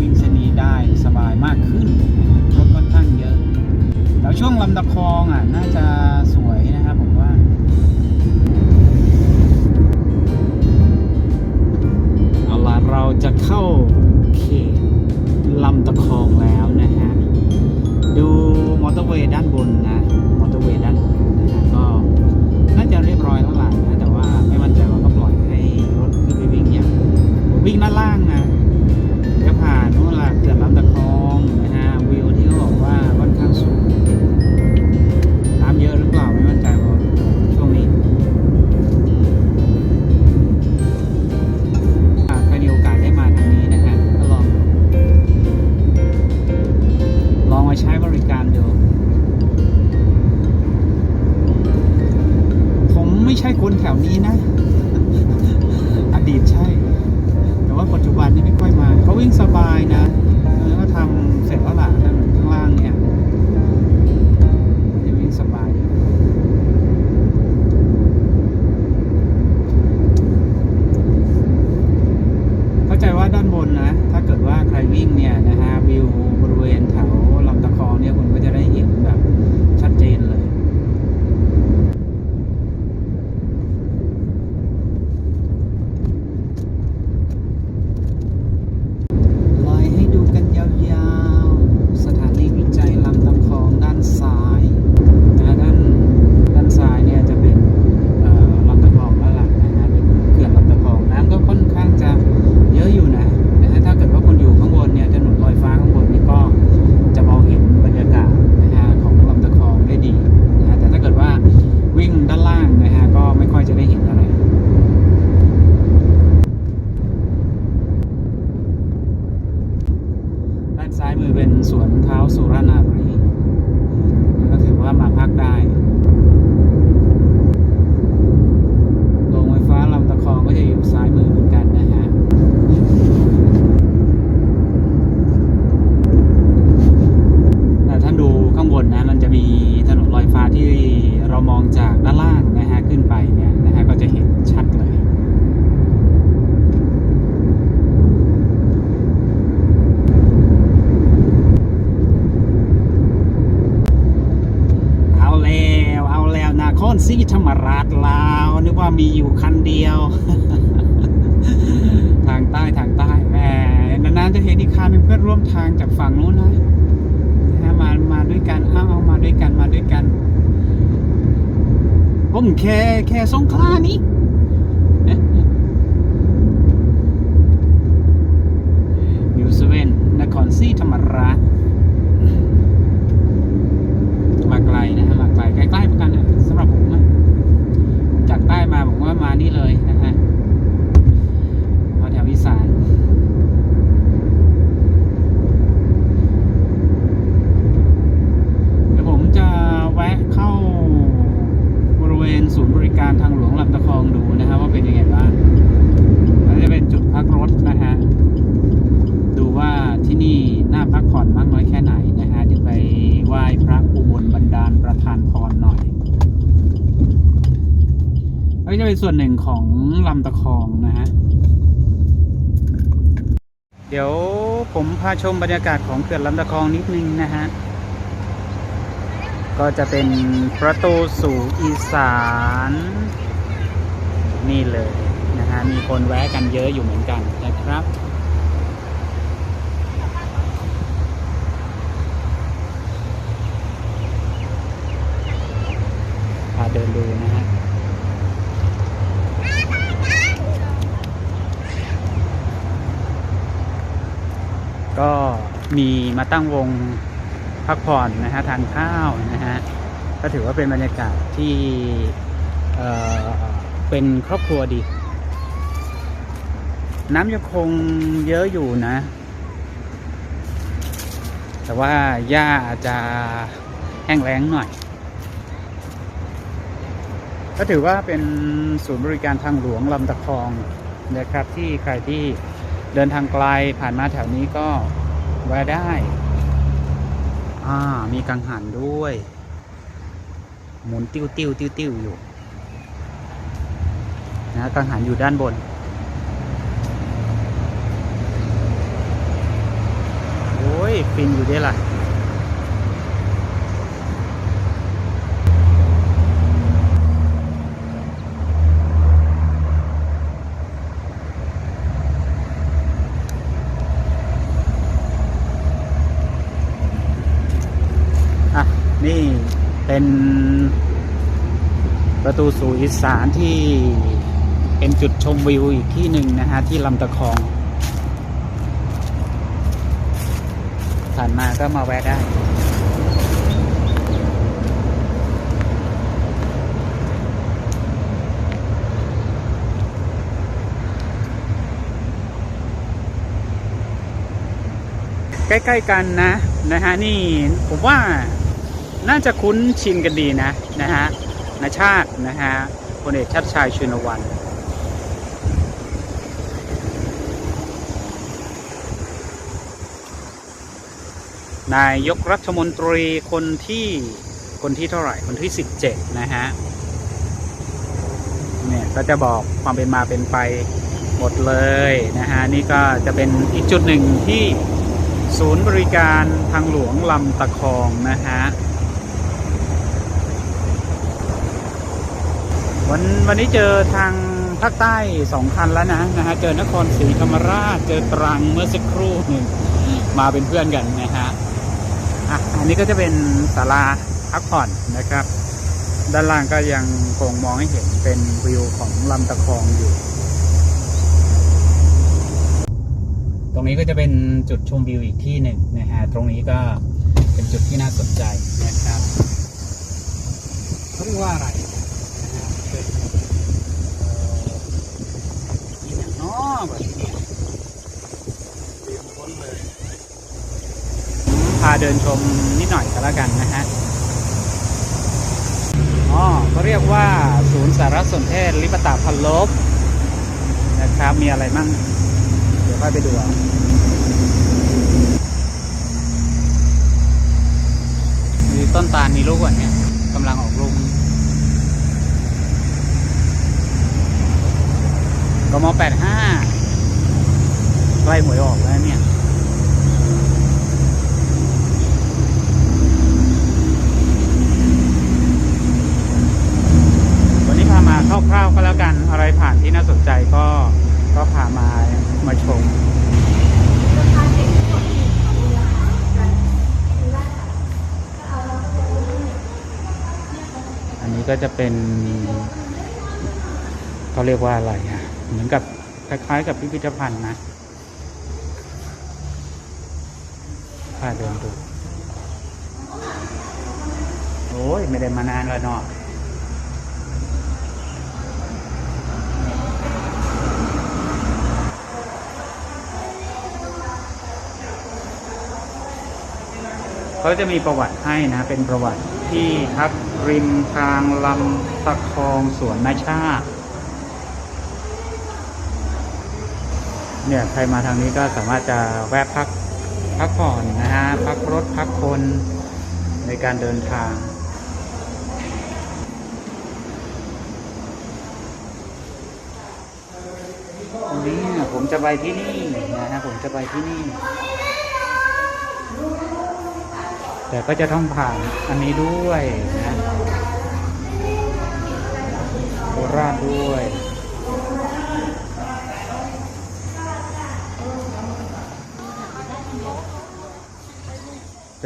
วิ่งเส้นนี้ได้สบายมากขึ้นรถค่อนข้างเยอะ แล้วช่วงลำตะคองอะน่าจะ เรามองจากด้านล่างนะฮะขึ้นไปเนี่ย็นส่วนหนึ่งของลำตะคองนะฮะ เดี๋ยวผมพาชมบรรยากาศของเขื่อนลำตะคองนิดนึงนะฮะ ก็จะเป็นประตูสู่อีสาน นี่เลยนะฮะ มีคนแวะกันเยอะอยู่เหมือนกันนะครับพาเดินดูนะ มีมาตั้งวงพักผ่อนนะฮะทานข้าวนะฮะก็ถือว่าเป็นบรรยากาศที่เอ่อเป็นครอบครัวดี น้ำยังคงเยอะอยู่นะ แต่ว่าหญ้าอาจจะแห้งแล้งหน่อย ก็ถือว่าเป็นศูนย์บริการทางหลวงลำตะคองนะครับที่ใครที่เดินทางไกลผ่านมาแถวนี้ก็ แวะได้ อ่า มีกังหันด้วย หมุนติ้วติ้วติ้วติ้วอยู่นะกังหันอยู่ด้านบน โอ้ยฟินอยู่ได้ล่ะ อะ นี่ เป็นประตูสู่อีสานที่เป็นจุดชมวิวอีกที่หนึ่งนะฮะที่ลำตะคอง ผ่านมาก็มาแวะได้ใกล้ ๆ กันนะ นะฮะ นี่ผมว่า น่าจะคุ้นชินกันดีนะนะฮะนาชาตินะฮะพลเอกชัดชายชุนวันนายกรัฐมนตรีคนที่คนที่เท่าไหร่คนที่ 17 นะฮะ เนี่ยก็จะบอกความเป็นมาเป็นไปหมดเลยนะฮะ นี่ก็จะเป็นอีกจุดหนึ่งที่ศูนย์บริการทางหลวงลำตะคองนะฮะ วันวันนี้เจอทางภาคใต้สองคันแล้วนะนะฮะเจอนครศรีธรรมราชเจอตรังเมื่อสักครู่หนึ่งมาเป็นเพื่อนกันนะฮะอะอันนี้ก็จะเป็นศาลาพักผ่อนนะครับ ด้านล่างก็ยังคงมองให้เห็นเป็นวิวของลำตะคองอยู่ ตรงนี้ก็จะเป็นจุดชมวิวอีกที่หนึ่งนะฮะตรงนี้ก็เป็นจุดที่น่าสนใจนะครับเขาเรียกว่าอะไรนะฮะเป็นเอ่ออีกอย่างน้อแบบพาเดินชมนิดหน่อยก็แล้วกันนะฮะอ๋อเขาเรียกว่าศูนย์สารสนเทศลิปตาพันลบนะครับ มีอะไรมั่ง เดี๋ยวค่อยไปดูมีต้นตาลมีลูกก่อนเนี่ยกำลังออกลูกกมแปดห้า ใกล้หวยออกแล้วเนี่ยวันนี้พามาคร่าวๆก็แล้วกันอะไรผ่านที่น่าสนใจก็ก็พามามาชมอันนี้ก็จะเป็นเขาเรียกว่าอะไรอะเหมือนกับคล้ายๆกับพิพิธภัณฑ์นะพาเดินดู โอ้ย ไม่ได้มานานแล้วเนาะเขาจะมีประวัติให้นะ เป็นประวัติที่พักริมทางลำตะคองสวนนาชาติเนี่ยใครมาทางนี้ก็สามารถจะแวะพัก พักผ่อนนะฮะ พักรถพักคนในการเดินทาง วันนี้ผมจะไปที่นี่นะฮะผมจะไปที่นี่ แต่ก็จะต้องผ่านอันนี้ด้วยนะโคราชด้วย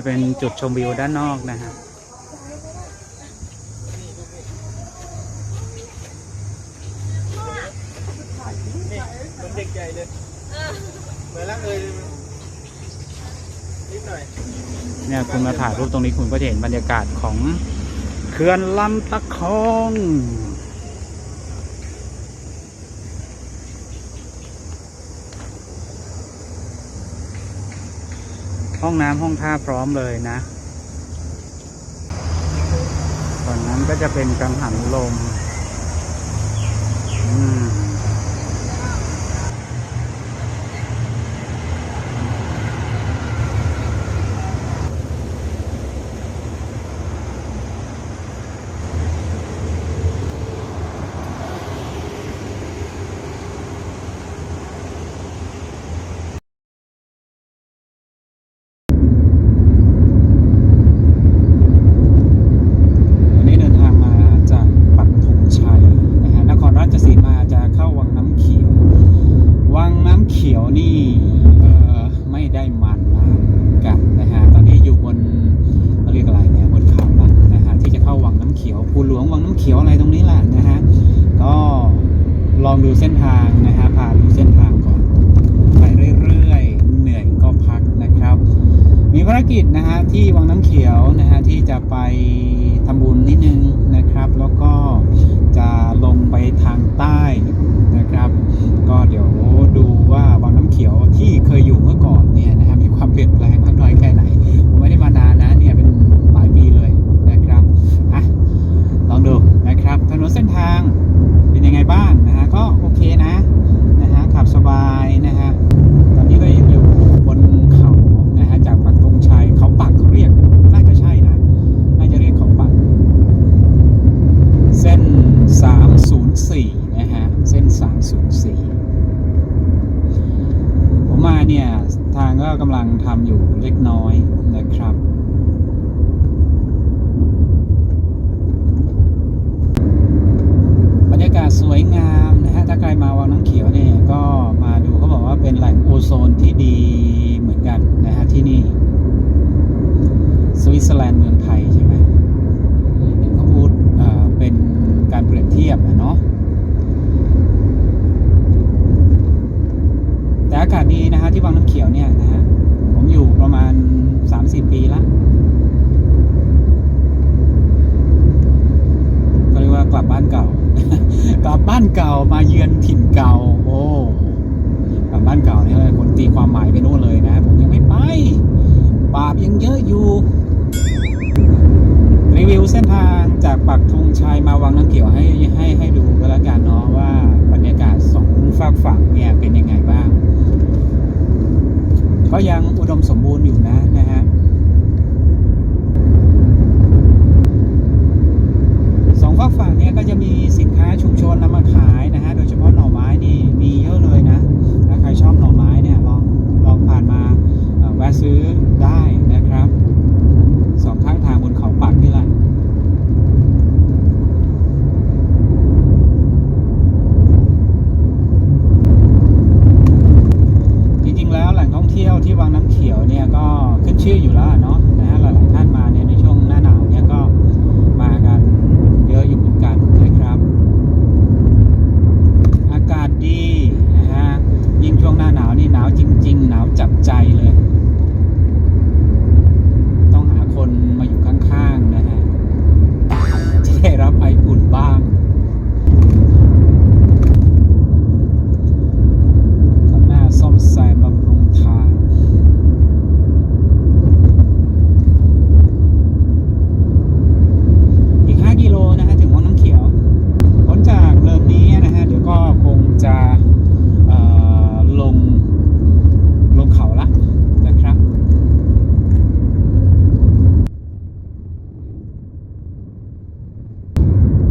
จะเป็นจุดชมวิวด้านนอกนะฮะเหมือนเด็กใหญ่เลยเหมือนร่างเลยนิดหน่อยเนี่ยคุณมาถ่ายรูปตรงนี้คุณก็จะเห็นบรรยากาศของเขื่อนลำตะคอง ห้องน้ำห้องท่าพร้อมเลยนะส่วนนั้นก็จะเป็นกังหันลม อืม วันนี้เดินทางมาจากปักธงชัยนะฮะนครราชสีมาจะเข้าวังน้ำเขียว วังน้ำเขียวนี่เอ่อไม่ได้มันนานกันนะฮะตอนนี้อยู่บนเขาเรียกอะไรเนี่ยบนเขาละนะฮะที่จะเข้าวังน้ำเขีย วังน้ำเขียวอะไรตรงนี้แหละนะฮะก็ลองดูเส้นทางนะฮะพาดูเส้นทางก่อนไปเรื่อยๆ เหนื่อยก็พักนะครับ มีภารกิจนะฮะที่วังน้ำเขียวนะฮะที่จะไปทำบุญนิดนึงนะครับ แล้วก็จะลงไปทางใต้นะครับ ก็เดี๋ยวดูว่าวังน้ำเขียวที่เคยอยู่เมื่อก่อนเนี่ยนะฮะมีความเปลี่ยนแปลงมากน้อยแค่ไหน ผมไม่ได้มานานนะเนี่ยเป็นหลายปีเลยนะครับอะลองดูนะครับถนนเส้นทางเป็นยังไงบ้างนะฮะก็โอเคนะนะฮะขับสบายนะฮะ ตอนนี้ก็ยังอยู่บนเขานะฮะจากปักธงชัยเขาปักเขาเรียก น่าจะใช่นะ น่าจะเรียกเขาปัก เส้น 304 นะฮะ เส้น 304 ผมมาเนี่ย ทางก็กำลังทำอยู่เล็กน้อยนะครับ บรรยากาศสวยงามนะฮะ ถ้าใครมาวังน้ำเขียวเนี่ยก็มาดูเขาบอกว่าเป็นแหล่งโอโซนที่ดีเหมือนกันนะฮะที่นี่ สวิตเซอร์แลนด์เมืองไทยใช่ไหมเห็นเขาพูดเอ่อเป็นการเปรียบเทียบอะเนาะ แต่อากาศดีนะฮะที่วังน้ำเขียวเนี่ยนะฮะ ผมอยู่ประมาณ 30 ปีแล้ว ก็เรียกว่ากลับบ้านเก่า กลับบ้านเก่ามาเยือนถิ่นเก่า โอ้กลับบ้านเก่าเนี่ย คนตีความหมายไปโน่นเลยนะ ผมยังไม่ไป บาปยังเยอะอยู่ รีวิวเส้นทางจากปักธงชัยมาวังน้ำเขียวให้ให้ให้ดูก็แล้วกันเนาะว่าบรรยากาศสองฝากฝั่งเนี่ยเป็นยังไงบ้าง ก็ยังอุดมสมบูรณ์อยู่นะนะฮะสองฝากฝั่งเนี้ยก็จะมีสินค้าชุมชนนำมาขายนะฮะ โดยเฉพาะหน่อไม้นี่มีเยอะเลยนะ ถ้าใครชอบหน่อานมาแวะซื้อได้นะครับสองข้างทางบนเขาปักนี่แหละจริงๆแล้วแหล่งท่องเที่ยวที่วังน้ำเขียวเนี่ยก็ขึ้นชื่ออยู่แล้วเนาะ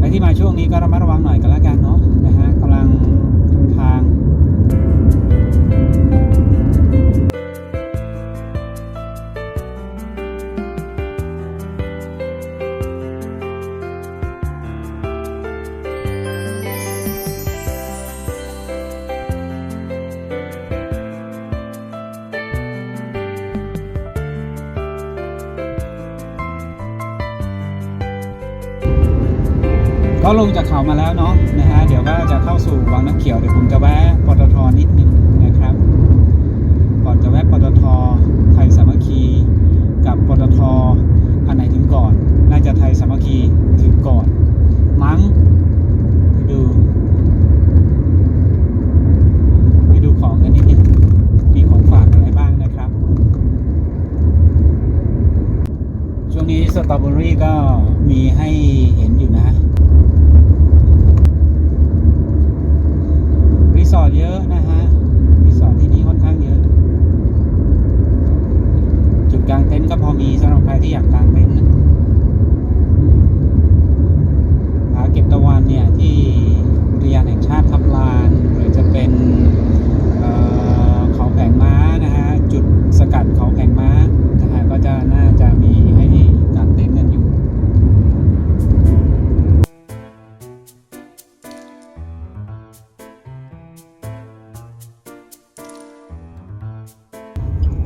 ครที่มาช่วงนี้ก็ระมัดระวังหน่อยกันล้วกันเนาะนะฮะกำลัง ก็ลงจากเขามาแล้วเนาะนะฮะเดี๋ยวก็จะเข้าสู่วังน้ำเขียวเดี๋ยวผมจะแวะปตทนิดนึง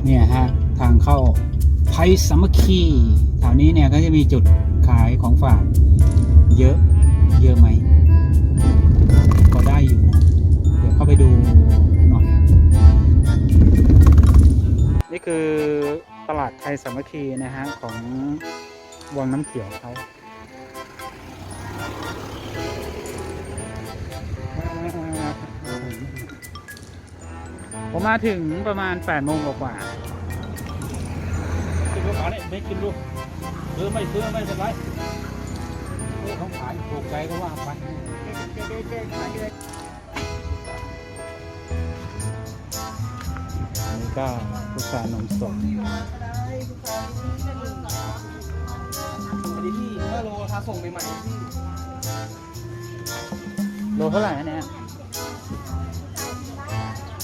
เนี่ยฮะทางเข้าไทยสามัคคีแถวนี้เนี่ยก็จะมีจุดขายของฝากเยอะเยอะไหมก็ได้อยู่นะเดี๋ยวเข้าไปดูหน่อย นี่คือตลาดไทยสามัคคีนะฮะของวังน้ำเขียวเขาผมมาถึงประมาณ8โมงกว่า ๆกินลูกค้าเนี่ยไม่กินลูกซื้อไม่ซื้อไม่เป็นไรเออเขาขายถูกใจก็ว่าไปอันนี้ก็พุทรานมสดอันนี้พี่เมื่อโลราคาส่งใหม่ๆพี่โลเท่าไหร่นะเนี่ย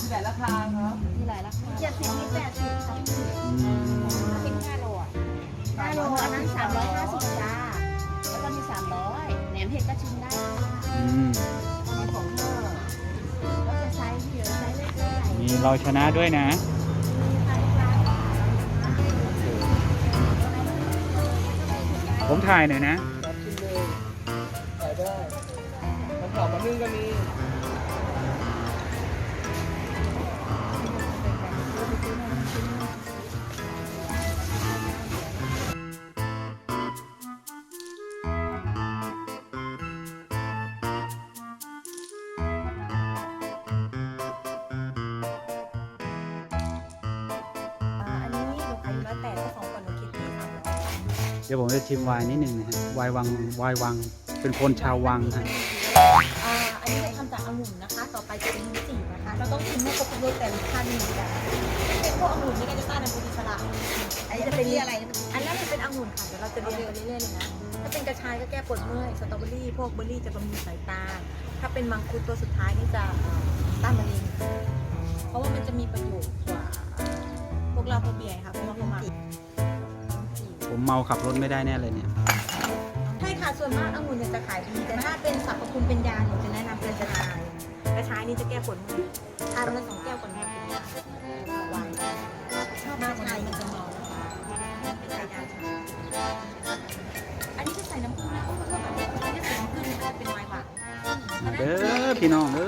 มีหลายราคาครับมีหลายราคาเจ็ดสิบมีแปดสิบค่ะอืมเป็นห้าโลอะ ห้าโลอันนั้นสามร้อยห้าสิบจ้าแล้วก็มีสามร้อยแหนมเห็ดก็ชิมได้ค่ะอืมอันนี้ของพ่อแล้วจะไซส์เดียวไซส์เล็กไซส์ใหญ่มีเราชนะด้วยนะ ผมถ่ายหน่อยนะ รับกินเลยขายได้มันเผามานึ่งก็มี เดี๋ยวผมจะชิมไวน์นิดหนึ่งนะฮะไวน์วังไวน์วัง เป็นคนชาววังฮะอ่าอันนี้จะทำจากองุ่นนะคะ ต่อไปจะเป็นลิ้นจี่นะคะ เราต้องชิมให้ครบทุกรสแต่รสชาติม่เหมือนกันเป็นพวกองุ่นนี่ก็จะต้านอนุมูลอิสระอันนี้จะเป็นอะไรอันแรกจะเป็นองุ่นค่ะ เดี๋ยวเราจะเรียงไปเรื่อยๆเลยนะ ถ้าเป็นกระชายก็แก้ปวดเมื่อย สตรอเบอรี่ พวกเบอร์รี่จะบำรุงสายตา ถ้าเป็นมังคุดตัวสุดท้ายนี่จะต้านมะเร็ง เพราะว่ามันจะมีประโยชน์กว่าพวกเราพวกเบียร์ค่ะ เพราะว่าเขามาผมเมาขับรถไม่ได้แน่เลยเนี่ย ใช่ค่ะส่วนมากองุ่นเนี่ยจะขายดีแต่ถ้าเป็นสรรพคุณเป็นยาหนูจะแนะนำเป็นกระชายกระชายนี่จะแก้ปวดเมื่อยทานวันละสองแก้วก่อนนอนเป็นยาไวน์ชอบมากชายมันจะเมาเป็นยาชาอันนี้จะใส่น้ำผึ้งนะโอ้โหแบบนี้อันนี้ใส่น้ำผึ้งมันจะเป็นไวน์หวานมาเด้อพี่น้องเอ้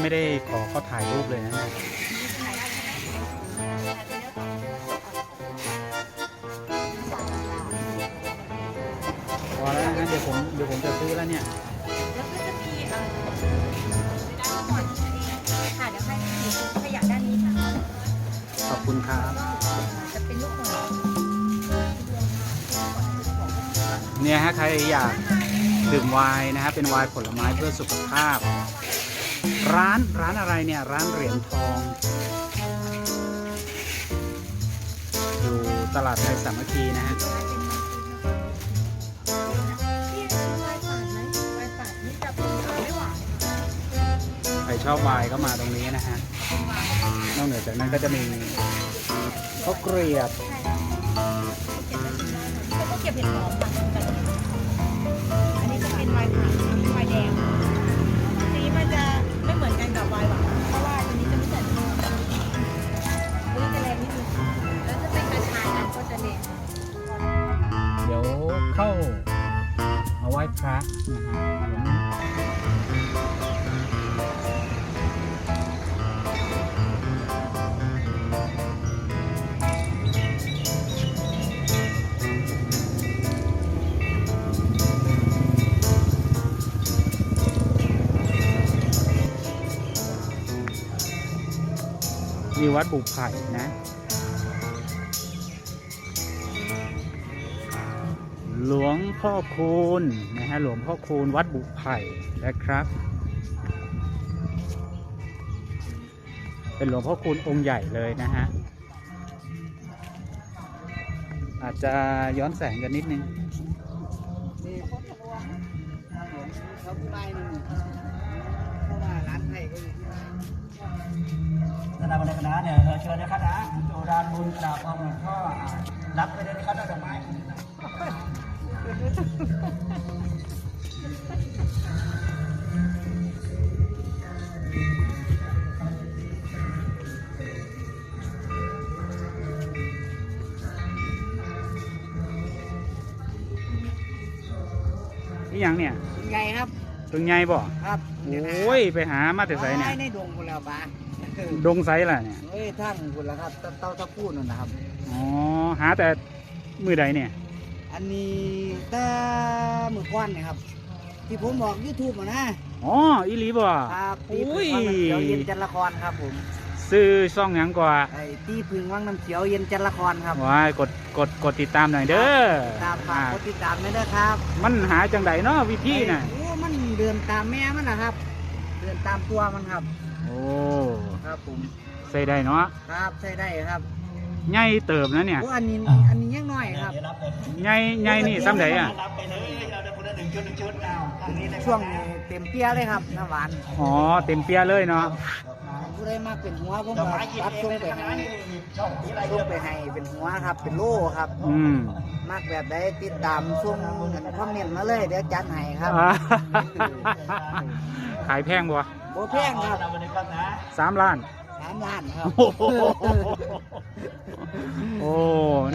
ไม่ได้ขอเขาถ่ายรูปเลยนะเนี่ยพอแล้วนะงั้นเดี๋ยวผมเดี๋ยวผมจะซื้อแล้วเนี่ยแล้วก็จะมีเอ่อด้านก่อนค่ะเดี๋ยวให้ขยับด้านนี้ค่ะขอบคุณครับก็จะเป็นลูกหัวเนี่ยฮะใครอยากดื่มไวน์นะฮะเป็นไวน์ผลไม้เพื่อสุขภาพ ร้านร้านอะไรเนี่ย ร้านเหรียญทอง อยู่ตลาดไทยสามัคคีนะฮะที่ชื่อไวน์ป่าไมไวน์ป่านี่จะเป็นเอ่อไม่หวานค่ะใครชอบวน์ก็มาตรงนี้นะฮะนอกเหนือจากนั้นก็จะมีข้าวเกรียบเก็บเห็ดหอมอันนี้จะเป็นไวน์ เข้าเอาไว้พระนะฮะมีวัดบุกไผ่นะ พ่อคูณนะฮะหลวงพ่อคูณวัดบุไผ่นะครับ เป็นหลวงพ่อคูณองค์ใหญ่เลยนะฮะอาจจะย้อนแสงกันนิดนึงนี่เขาผู้ไล่นี่เพราะว่าร้านไทยก็อยู่ที่นั่นคณะบริคณะเนี่ยเออเชิญนะครับนะอยู่ด้านบนกราบองค์หลวงพ่ออ่ารับไปเลยนะครับดอกไม้ นี่ยังเนี่ยใหญ่ครับตึงไงบ่ครับโอ้ยไปหามาแต่ไสเนี่ยในดงคุณแล้วปะดงไซล่ะเนี่ยเฮ้ยท่านคุณแล้วครับเต้าตะพูดนั่นนะครับอ๋อหาแต่มือใดเนี่ย อันนี้ตามือก้อนเนี่ยครับ ที่ผมบอกยูทูบนะอ๋ออีหลีบ่ครับตีอุ้พึ่ยงวังน้ำเขียวเย็นจันทร์ละครครับผมซื้อซ่องหยังกว่าไอ้ตีพึ่งวังน้ำเขียวเย็นจันทร์ละครครับว้ายกดกดกดติดตามหน่อยเด้อตามฝากอ่ากดติดตามด้วยนะครับมันหาจังไดเนาะวิธีน่ะโอ้มันเดินตามแม่มันนะครับ เดินตามตัวมันครับ โอ้ครับผมใส่ได้เนาะครับใช่ได้ครับใหญ่เติบนะเนี่ยโอ้อันนี้อันนี้ยังน้ อยครับใหญ่ใหญ่นี่ซ้ำใดอะรับไปเลยเราได้คนละหนึ่งชุดหนึ่งชุดเอาทางนี้เลยช่วงนี้เต็มเปี้ยเลยครับน้ำหวานอ๋อเต็มเปียเลยเนาะผู้ใดมาเป็นหัวผมดอกก็ไม้กินรับเองส่งเลยไปนะให้นี่ช่องที่ไรส่เยงอะไปให้เป็นหัวครับ เป็นโลครับ อืมมากแบบใดติดตามส่งกันคอมเมนต์มาเลยเดี๋ยวจัดให้ครับอ่าขายแพงบ่โบแพงครับเราไปเลยครับนะสามล้านสามล้านครับโอ้โหโอ้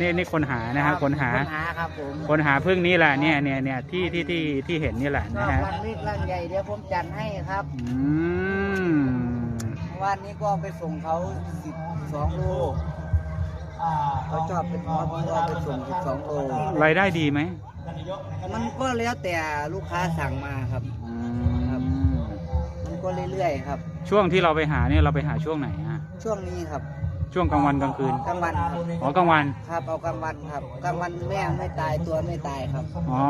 นี่นี่คนหานะฮะคนหาคนหาครับผมคนหาพึ่งนี่แหละเนี่ยเนี่ยเนี่ยที่ที่ที่ที่เห็นนี่แหละก็นะฮะวันเล็กร้านใหญ่เดี๋ยวผมจัดให้ครับ อืมวันนี้ก็ไปส่งเขา12โลอ่าเขาชอบเป็นหัวผมก็เอาไปส่ง12โลรายได้ดีไหมมันก็แล้วแต่ลูกค้าสั่งมาครับ อืครับมมันก็เรื่อยๆครับ ช่วงที่เราไปหาเนี่ยเราไปหาช่วงไหนฮะช่วงนี้ครับ ช่วงกลางวันกลางคืนกลางวันครับอ๋อกลางวันครับเอากลางวันครับกลางวันแม่ไม่ตายตัวไม่ตายครับอ๋อ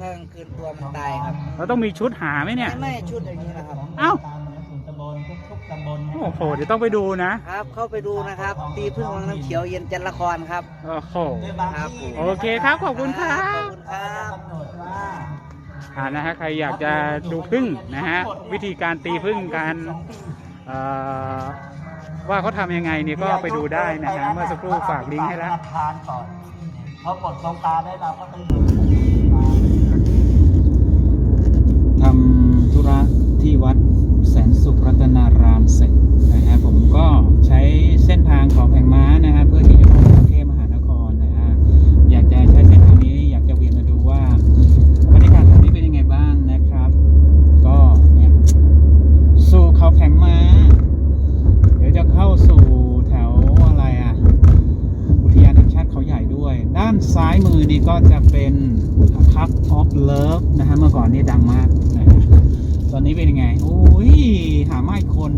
ถ้ากลางคืนตัวมันตายครับเราต้องมีชุดหาไหมเนี่ยไม่ไม่ชุดอย่างนี้นะครับเอ้าตามเหมือนศูนย์ตำบลทุกๆตำบลโอ้โหเดี๋ยวต้องไปดูนะครับ เข้าไปดูนะครับ ตีพึ่งวังน้ำเขียวเย็นจันทร์ละครครับโอ้โหครับผมโอเคครับขอบคุณครัขอบบคุณครับกำหนดว่าอ่านะฮะใครอยากจะดูพึ่งนะฮะวิธีการตีพึ่งการเอ่อ ว่าเขาทำยังไงเนี่ยก็ไปดูได้นะฮะเมื่อสักครู่ฝากลิงก์ให้แล้วทานก่อนพอกดตรงตาได้เราก็ไปดูทำธุระที่วัดแสนสุขรัตนารามเสร็จนะฮะผมก็ใช้เส้นทางเขาแผงม้านะฮะเพื่อที่จะไปกรุงเทพมหานครนะฮะอยากจะใช้เส้นทางนี้อยากจะเวียนมาดูว่าบรรยากาศแถวนี้เป็นยังไงบ้างนะครับ ก็เนี่ยสู่เขาแผงม้า เข้าสู่แถวอะไรอะ อุทยานแห่งชาติเขาใหญ่ด้วย ด้านซ้ายมือนี่ก็จะเป็นพักออฟเลิฟนะฮะเมื่อก่อนนี่ดังมากนะฮะตอนนี้เป็นยังไง โอ้ย หาไม่คน